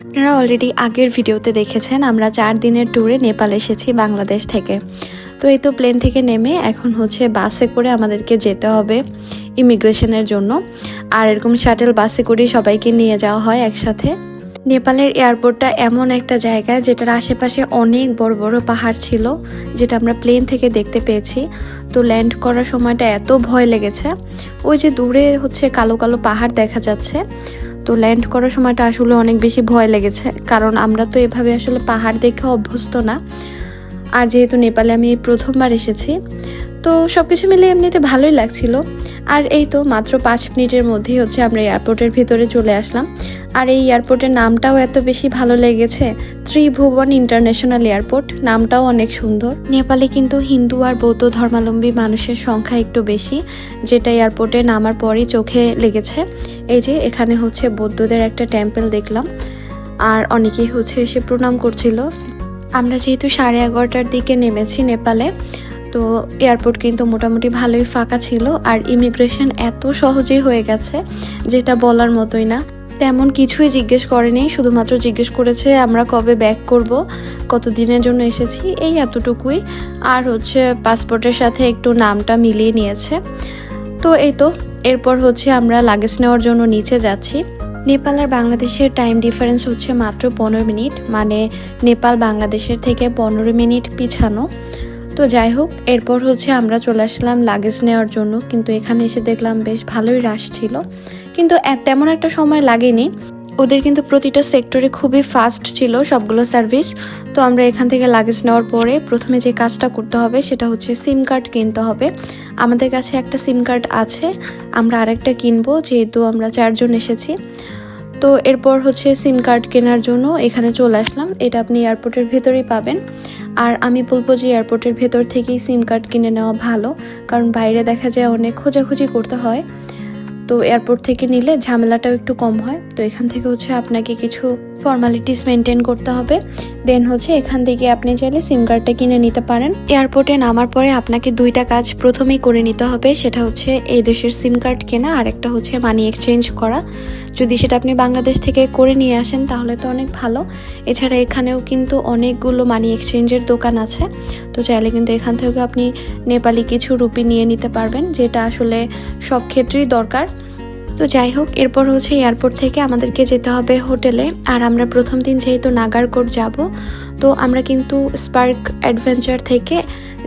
আপনারা অলরেডি আগের ভিডিওতে দেখেছেন, আমরা চার দিনের ট্যুরে নেপাল এসেছি, বাংলাদেশ থেকে। তো এই তো প্লেন থেকে নেমে এখন হচ্ছে বাসে করে আমাদেরকে যেতে হবে ইমিগ্রেশনের জন্য। আর এরকম শাটেল বাসে করে সবাইকে নিয়ে যাওয়া হয় একসাথে। নেপালের এয়ারপোর্টটা এমন একটা জায়গা যেটার আশেপাশে অনেক বড় বড় পাহাড় ছিল, যেটা আমরা প্লেন থেকে দেখতে পেয়েছি। তো ল্যান্ড করার সময়টা এত ভয় লেগেছে। ওই যে দূরে হচ্ছে কালো কালো পাহাড় দেখা যাচ্ছে। তো ল্যান্ড করার সময়টা আসলে অনেক বেশি ভয় লেগেছে। কারণ আমরা তো এভাবে আসলে পাহাড় দেখে অভ্যস্ত না। আর যেহেতু নেপালে আমি প্রথমবার এসেছি, তো সব কিছু মিলে এমনিতে ভালোই লাগছিল। আর এই তো মাত্র পাঁচ মিনিটের মধ্যেই হচ্ছে আমরা এয়ারপোর্টের ভিতরে চলে আসলাম। আর এই এয়ারপোর্টের নামটাও এত বেশি ভালো লেগেছে। ত্রিভুবন ইন্টারন্যাশনাল এয়ারপোর্ট, নামটাও অনেক সুন্দর। নেপালে কিন্তু হিন্দু আর বৌদ্ধ ধর্মাবলম্বী মানুষের সংখ্যা একটু বেশি, যেটা এয়ারপোর্টে নামার পরই চোখে লেগেছে। এই যে, এখানে হচ্ছে বৌদ্ধদের একটা টেম্পল দেখলাম, আর অনেকেই হচ্ছে এসে প্রণাম করছিল। আমরা যেহেতু সাড়ে এগারোটার দিকে নেমেছি নেপালে, তো এয়ারপোর্ট কিন্তু মোটামুটি ভালোই ফাঁকা ছিল, আর ইমিগ্রেশন এত সহজেই হয়ে গেছে, যেটা বলার মতোই না। তেমন কিছুই জিজ্ঞেস করেনি, শুধুমাত্র জিজ্ঞেস করেছে, আমরা কবে ব্যাক করব? কত দিনের জন্য এসেছি? এই এতটুকুই। আর হচ্ছে পাসপোর্টের সাথে একটু নামটা মিলিয়ে নিয়েছে। তো এই তো, এরপর হচ্ছে আমরা লাগেজ নেওয়ার জন্য নিচে যাচ্ছি। নেপাল আর বাংলাদেশের টাইম ডিফারেন্স হচ্ছে মাত্র পনেরো মিনিট মানে নেপাল বাংলাদেশের থেকে পনেরো মিনিট পিছানো। তো যাই হোক, এরপর হচ্ছে আমরা চলে আসলাম লাগেজ নেওয়ার জন্য। কিন্তু এখানে এসে দেখলাম বেশ ভালোই রাশ ছিল। কিন্তু তেমন একটা সময় লাগেনি। ওদের কিন্তু প্রতিটা সেক্টরে খুবই ফাস্ট ছিল সবগুলো সার্ভিস তো আমরা এখান থেকে লাগেজ নেওয়ার পরে প্রথমে যে কাজটা করতে হবে সেটা হচ্ছে সিম কার্ড কিনতে হবে। আমাদের কাছে একটা সিম কার্ড আছে, আমরা আরেকটা কিনবো যেহেতু আমরা চারজন এসেছি। তো এরপর হচ্ছে সিম কার্ড কেনার জন্য এখানে চলে আসলাম। এটা আপনি এয়ারপোর্টের ভেতরেই পাবেন। আর আমি বলব যে এয়ারপোর্টের ভেতর থেকেই সিম কার্ড কিনে নেওয়া ভালো, কারণ বাইরে দেখা যায় অনেক খোঁজাখুঁজি করতে হয়। তো এয়ারপোর্ট থেকে নিলে ঝামেলাটাও একটু কম হয়। তো এখান থেকে হচ্ছে আপনাকে কিছু ফর্মালিটিস মেনটেন করতে হবে। দেন হচ্ছে এখান থেকে আপনি চাইলে সিম কার্ডটা কিনে নিতে পারেন। এয়ারপোর্টে নামার পরে আপনাকে দুইটা কাজ প্রথমেই করে নিতে হবে, সেটা হচ্ছে এই দেশের সিম কার্ড কেনা আর একটা হচ্ছে মানি এক্সচেঞ্জ করা। যদি সেটা আপনি বাংলাদেশ থেকে করে নিয়ে আসেন তাহলে তো অনেক ভালো। এছাড়া এখানেও কিন্তু অনেকগুলো মানি এক্সচেঞ্জের দোকান আছে। তো চাইলে কিন্তু এখান থেকে আপনি নেপালি কিছু রুপি নিয়ে নিতে পারবেন, যেটা আসলে সব ক্ষেত্রেই দরকার। তো যাই হোক, এরপর হচ্ছে এয়ারপোর্ট থেকে আমাদেরকে যেতে হবে হোটেলে। আর আমরা প্রথম দিন যেহেতু নাগারকোট যাব, তো আমরা কিন্তু স্পার্ক অ্যাডভেঞ্চার থেকে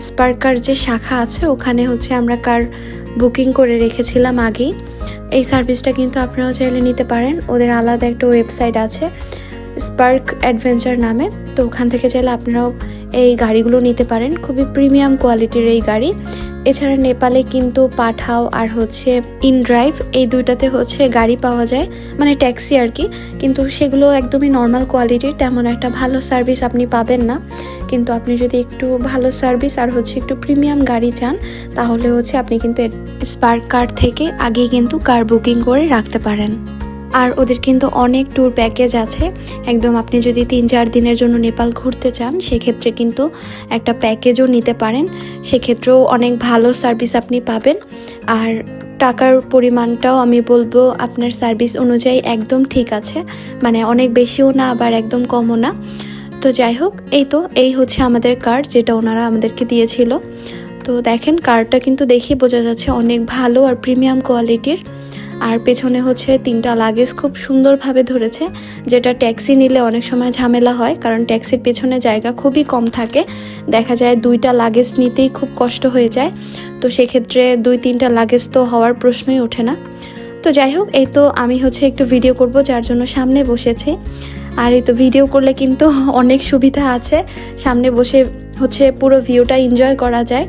স্পার্কার যে শাখা আছে, ওখানে হচ্ছে আমরা কার বুকিং করে রেখেছিলাম আগেই। এই সার্ভিসটা কিন্তু আপনারাও চাইলে নিতে পারেন। ওদের আলাদা একটা ওয়েবসাইট আছে স্পার্ক অ্যাডভেঞ্চার নামে। তো ওখান থেকে চাইলে আপনারাও এই গাড়িগুলো নিতে পারেন। খুবই প্রিমিয়াম কোয়ালিটির এই গাড়ি। এছাড়া নেপালে কিন্তু পাঠাও আর হচ্ছে ইন ড্রাইভ এই দুইটাতে হচ্ছে গাড়ি পাওয়া যায় মানে ট্যাক্সি আর কি। কিন্তু সেগুলো একদমই নর্মাল কোয়ালিটির তেমন একটা ভালো সার্ভিস আপনি পাবেন না। কিন্তু আপনি যদি একটু ভালো সার্ভিস আর হচ্ছে একটু প্রিমিয়াম গাড়ি চান, তাহলে হচ্ছে আপনি কিন্তু স্পার্ক কার থেকে আগেই কিন্তু কার বুকিং করে রাখতে পারেন। আর ওদের কিন্তু অনেক ট্যুর প্যাকেজ আছে। একদম আপনি যদি তিন চার দিনের জন্য নেপাল ঘুরতে চান, সেক্ষেত্রে কিন্তু একটা প্যাকেজও নিতে পারেন। সেক্ষেত্রেও অনেক ভালো সার্ভিস আপনি পাবেন। আর টাকার পরিমাণটাও আমি বলব আপনার সার্ভিস অনুযায়ী একদম ঠিক আছে। মানে অনেক বেশিও না, আবার একদম কমও না। তো যাই হোক, এই তো, এই হচ্ছে আমাদের কার্ড যেটা ওনারা আমাদেরকে দিয়েছিল। তো দেখেন কার্ডটা কিন্তু দেখে বোঝা যাচ্ছে অনেক ভালো আর প্রিমিয়াম কোয়ালিটির আর পেছনে হচ্ছে তিনটা লাগেজ খুব সুন্দরভাবে ধরেছে, যেটা ট্যাক্সি নিলে অনেক সময় ঝামেলা হয়, কারণ ট্যাক্সির পেছনে জায়গা খুবই কম থাকে। দেখা যায় দুইটা লাগেজ নিতেই খুব কষ্ট হয়ে যায়। তো সেক্ষেত্রে দুই তিনটা লাগেজ তো হওয়ার প্রশ্নই ওঠে না। তো যাই হোক, এই তো আমি হচ্ছে একটু ভিডিও করব, যার জন্য সামনে বসেছি। আর এই তো ভিডিও করলে কিন্তু অনেক সুবিধা আছে। সামনে বসে হচ্ছে পুরো ভিউটা এনজয় করা যায়।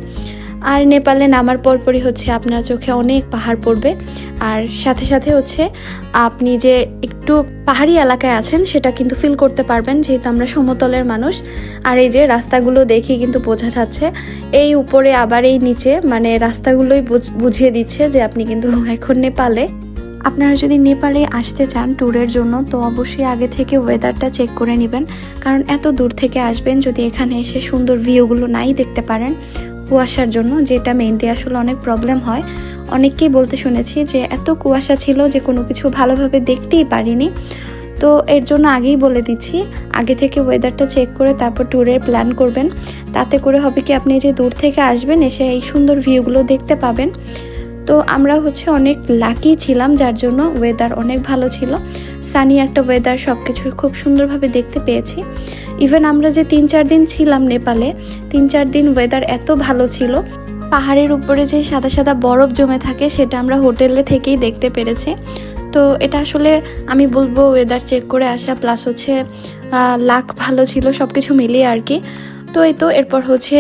আর নেপালে নামার পরপরই হচ্ছে আপনার চোখে অনেক পাহাড় পড়বে। আর সাথে সাথে হচ্ছে আপনি যে একটু পাহাড়ি এলাকায় আছেন, সেটা কিন্তু ফিল করতে পারবেন, যেহেতু আমরা সমতলের মানুষ। আর এই যে রাস্তাগুলো দেখে কিন্তু বোঝা যাচ্ছে, এই উপরে আবার এই নিচে মানে রাস্তাগুলোই বুঝ- বুঝিয়ে দিচ্ছে যে আপনি কিন্তু এখন নেপালে। আপনারা যদি নেপালে আসতে চান ট্যুরের জন্য, তো অবশ্যই আগে থেকে ওয়েদারটা চেক করে নেবেন। কারণ এত দূর থেকে আসবেন, যদি এখানে এসে সুন্দর ভিউগুলো নাই দেখতে পারেন কুয়াশার জন্য, যেটা মেনলি আসলে অনেক প্রবলেম হয়। অনেককেই বলতে শুনেছি যে, এত কুয়াশা ছিল যে কোনো কিছু ভালোভাবে দেখতেই পারিনি। তো এর জন্য আগেই বলে দিচ্ছি, আগে থেকে ওয়েদারটা চেক করে তারপর ট্যুরের প্ল্যান করবেন। তাতে করে হবে কি, আপনি যে দূর থেকে আসবেন, এসে এই সুন্দর ভিউগুলো দেখতে পাবেন। তো আমরা হচ্ছে অনেক লাকি ছিলাম, যার জন্য ওয়েদার অনেক ভালো ছিল। সানি একটা ওয়েদার সব কিছু খুব সুন্দরভাবে দেখতে পেয়েছি। ইভেন আমরা যে তিন চার দিন ছিলাম নেপালে, তিন চার দিন ওয়েদার এত ভালো ছিল। পাহাড়ের উপরে যে সাদা সাদা বরফ জমে থাকে, সেটা আমরা হোটেলে থেকেই দেখতে পেরেছি। তো এটা আসলে আমি বলব ওয়েদার চেক করে আসা প্লাস হচ্ছে লাক ভালো ছিল সব কিছু মিলিয়ে আর কি। তো এই তো, এরপর হচ্ছে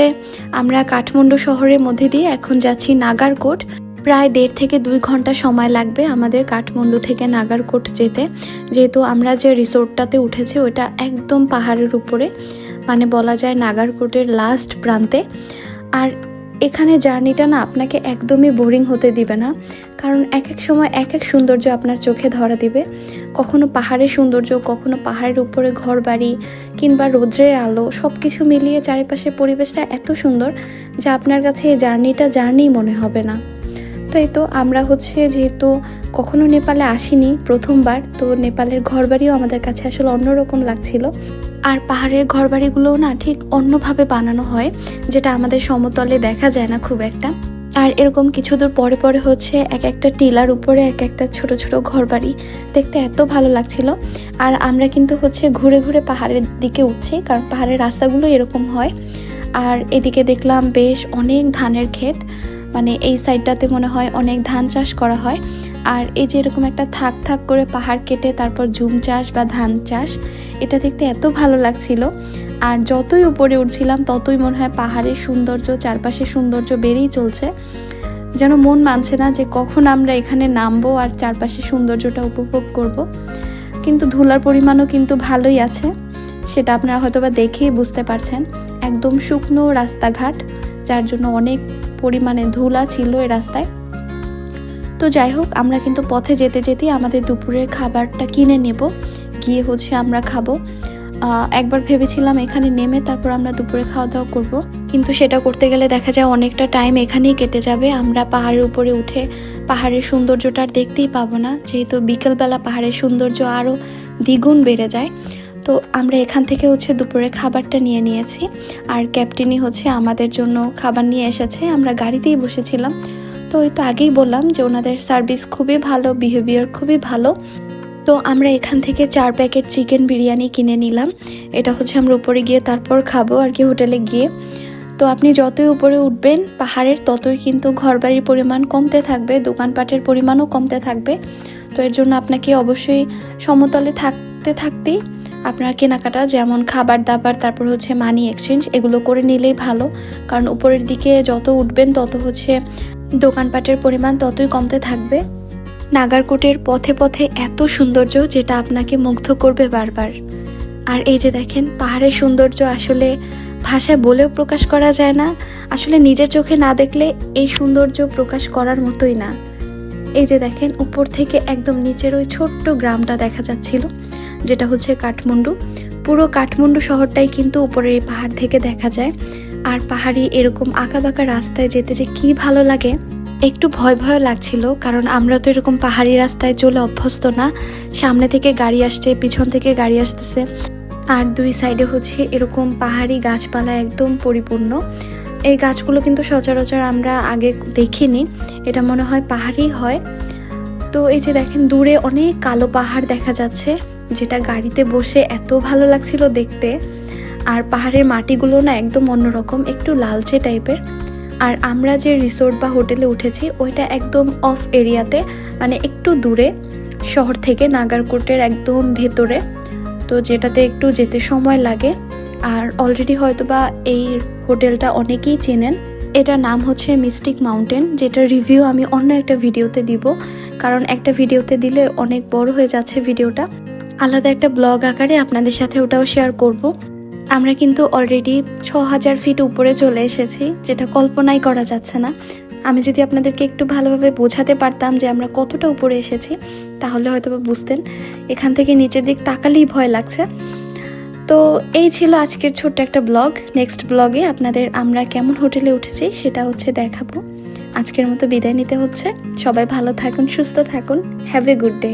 আমরা কাঠমান্ডু শহরের মধ্যে দিয়ে এখন যাচ্ছি নাগারকোট। প্রায় দেড় থেকে দুই ঘণ্টা সময় লাগবে আমাদের কাঠমান্ডু থেকে নাগারকোট যেতে। যেহেতু আমরা যে রিসোর্টটাতে উঠেছি, ওটা একদম পাহাড়ের উপরে মানে বলা যায় নাগারকোটের লাস্ট প্রান্তে। আর এখানে জার্নিটা না আপনাকে একদমই বোরিং হতে দিবে না, কারণ এক এক সময় এক এক সৌন্দর্য আপনার চোখে ধরা দিবে। কখনো পাহাড়ের সৌন্দর্য, কখনো পাহাড়ের উপরে ঘর বাড়ি কিংবা রৌদ্রের আলো সব কিছু মিলিয়ে চারিপাশের পরিবেশটা এত সুন্দর যে আপনার কাছে এই জার্নিটা জার্নি মনে হবে না। তো এই তো আমরা হচ্ছে যেহেতু কখনো নেপালে আসিনি প্রথমবার, তো নেপালের ঘরবাড়িও আমাদের কাছে আসলে অন্যরকম লাগছিল। আর পাহাড়ের ঘরবাড়িগুলোও না ঠিক অন্যভাবে বানানো হয়, যেটা আমাদের সমতলে দেখা যায় না খুব একটা। আর এরকম কিছু দূর পরে পরে হচ্ছে এক একটা টিলার উপরে এক একটা ছোট ছোট ঘরবাড়ি দেখতে এত ভালো লাগছিল। আর আমরা কিন্তু হচ্ছে ঘুরে ঘুরে পাহাড়ের দিকে উঠছি, কারণ পাহাড়ের রাস্তাগুলো এরকম হয়। আর এদিকে দেখলাম বেশ অনেক ধানের ক্ষেত। মানে এই সাইডটাতে মনে হয় অনেক ধান চাষ করা হয়। আর এই যে এরকম একটা থাক থাক করে পাহাড় কেটে তারপর জুম চাষ বা ধান চাষ, এটা দেখতে এত ভালো লাগছিল। আর যতই উপরে উঠছিলাম, ততই মনে হয় পাহাড়ের সৌন্দর্য, চারপাশের সৌন্দর্য বেড়েই চলছে। যেন মন মানছে না যে কখন আমরা এখানে নামবো আর চারপাশের সৌন্দর্যটা উপভোগ করব। কিন্তু ধুলার পরিমাণও কিন্তু ভালোই আছে। সেটা আপনারা হয়তো বা দেখেই বুঝতে পারছেন। একদম শুকনো রাস্তাঘাট, যার জন্য অনেক পরিমাণে ধুলা ছিল এই রাস্তায়। তো যাই হোক, আমরা কিন্তু পথে যেতে যেতেই আমাদের দুপুরের খাবারটা কিনে নেব। গিয়ে হচ্ছে আমরা খাব। একবার ভেবেছিলাম এখানে নেমে তারপর আমরা দুপুরে খাওয়া দাওয়া করব। কিন্তু সেটা করতে গেলে দেখা যায় অনেকটা টাইম এখানেই কেটে যাবে। আমরা পাহাড়ের উপরে উঠে পাহাড়ের সৌন্দর্যটা আর দেখতেই পাবো না। যেহেতু বিকেলবেলা পাহাড়ের সৌন্দর্য আরও দ্বিগুণ বেড়ে যায়। তো আমরা এখান থেকে হচ্ছে দুপুরে খাবারটা নিয়ে নিয়েছি। আর ক্যাপ্টেনই হচ্ছে আমাদের জন্য খাবার নিয়ে এসেছে। আমরা গাড়িতেই বসেছিলাম। তো ওই তো আগেই বললাম যে ওনাদের সার্ভিস খুবই ভালো বিহেভিয়ার খুবই ভালো। তো আমরা এখান থেকে চার প্যাকেট চিকেন বিরিয়ানি কিনে নিলাম। এটা হচ্ছে আমরা উপরে গিয়ে তারপর খাব আর কি হোটেলে গিয়ে। তো আপনি যতই উপরে উঠবেন, পাহাড়ের ততই কিন্তু ঘরবাড়ির পরিমাণ কমতে থাকবে, দোকানপাটের পরিমাণও কমতে থাকবে। তো এর জন্য আপনাকে অবশ্যই সমতলে থাকতে থাকতেই আপনার কেনাকাটা যেমন খাবার দাবার, তারপর হচ্ছে মানি এক্সচেঞ্জ এগুলো করে নিলেই ভালো। কারণ উপরের দিকে যত উঠবেন, তত হচ্ছে দোকানপাটের পরিমাণ ততই কমতে থাকবে। নাগারকোটের পথে পথে এত সৌন্দর্য যেটা আপনাকে মুগ্ধ করবে বারবার। আর এই যে দেখেন, পাহাড়ের সৌন্দর্য আসলে ভাষায় বলেও প্রকাশ করা যায় না। আসলে নিজের চোখে না দেখলে এই সৌন্দর্য প্রকাশ করার মতোই না। এই যে দেখেন, উপর থেকে একদম নিচের ওই ছোট্ট গ্রামটা দেখা যাচ্ছিল। যেটা হচ্ছে কাঠমান্ডু। পুরো কাঠমান্ডু শহরটাই কিন্তু উপরের এই পাহাড় থেকে দেখা যায়। আর পাহাড়ি এরকম বাঁকা রাস্তায় যেতে যে কি ভালো লাগে, একটু ভয় ভয় লাগছিল, কারণ আমরা তো এরকম পাহাড়ি রাস্তায় চলে অভ্যস্ত না। সামনে থেকে গাড়ি আসছে, পিছন থেকে গাড়ি আসতেছে। আর দুই সাইডে হচ্ছে এরকম পাহাড়ি গাছপালা একদম পরিপূর্ণ। এই গাছগুলো কিন্তু সচরাচর আমরা আগে দেখিনি, এটা মনে হয় পাহাড়ি হয়। তো এই যে দেখেন, দূরে অনেক কালো পাহাড় দেখা যাচ্ছে। যেটা গাড়িতে বসে এত ভালো লাগছিল দেখতে, আর পাহাড়ের মাটিগুলো না একদম অন্যরকম, একটু লালচে টাইপের। আর আমরা যে রিসোর্ট বা হোটেলে উঠেছি, ওইটা একদম অফ এরিয়াতে মানে একটু দূরে, শহর থেকে নাগারকোটের একদম ভেতরে। তো যেটাতে একটু যেতে সময় লাগে। আর অলরেডি হয়তো বা এই হোটেলটা অনেকেই চেনেন। এটার নাম হচ্ছে মিস্টিক মাউন্টেন যেটা রিভিউ আমি অন্য একটা ভিডিওতে দিব। কারণ একটা ভিডিওতে দিলে অনেক বড় হয়ে যাচ্ছে ভিডিওটা আলাদা একটা ব্লগ আকারে আপনাদের সাথে ওটাও শেয়ার করব। আমরা কিন্তু অলরেডি ছ হাজার ফিট উপরে চলে এসেছি, যেটা কল্পনাই করা যাচ্ছে না। আমি যদি আপনাদেরকে একটু ভালোভাবে বোঝাতে পারতাম যে আমরা কতটা উপরে এসেছি, তাহলে হয়তো বুঝতেন। এখান থেকে নিচের দিক তাকালেই ভয় লাগছে। তো এই ছিল আজকের ছোট্ট একটা ব্লগ। নেক্সট ব্লগে আপনাদের আমরা কেমন হোটেলে উঠেছি সেটা হচ্ছে দেখাবো। আজকের মতো বিদায় নিতে হচ্ছে। সবাই ভালো থাকুন, সুস্থ থাকুন। Have a good day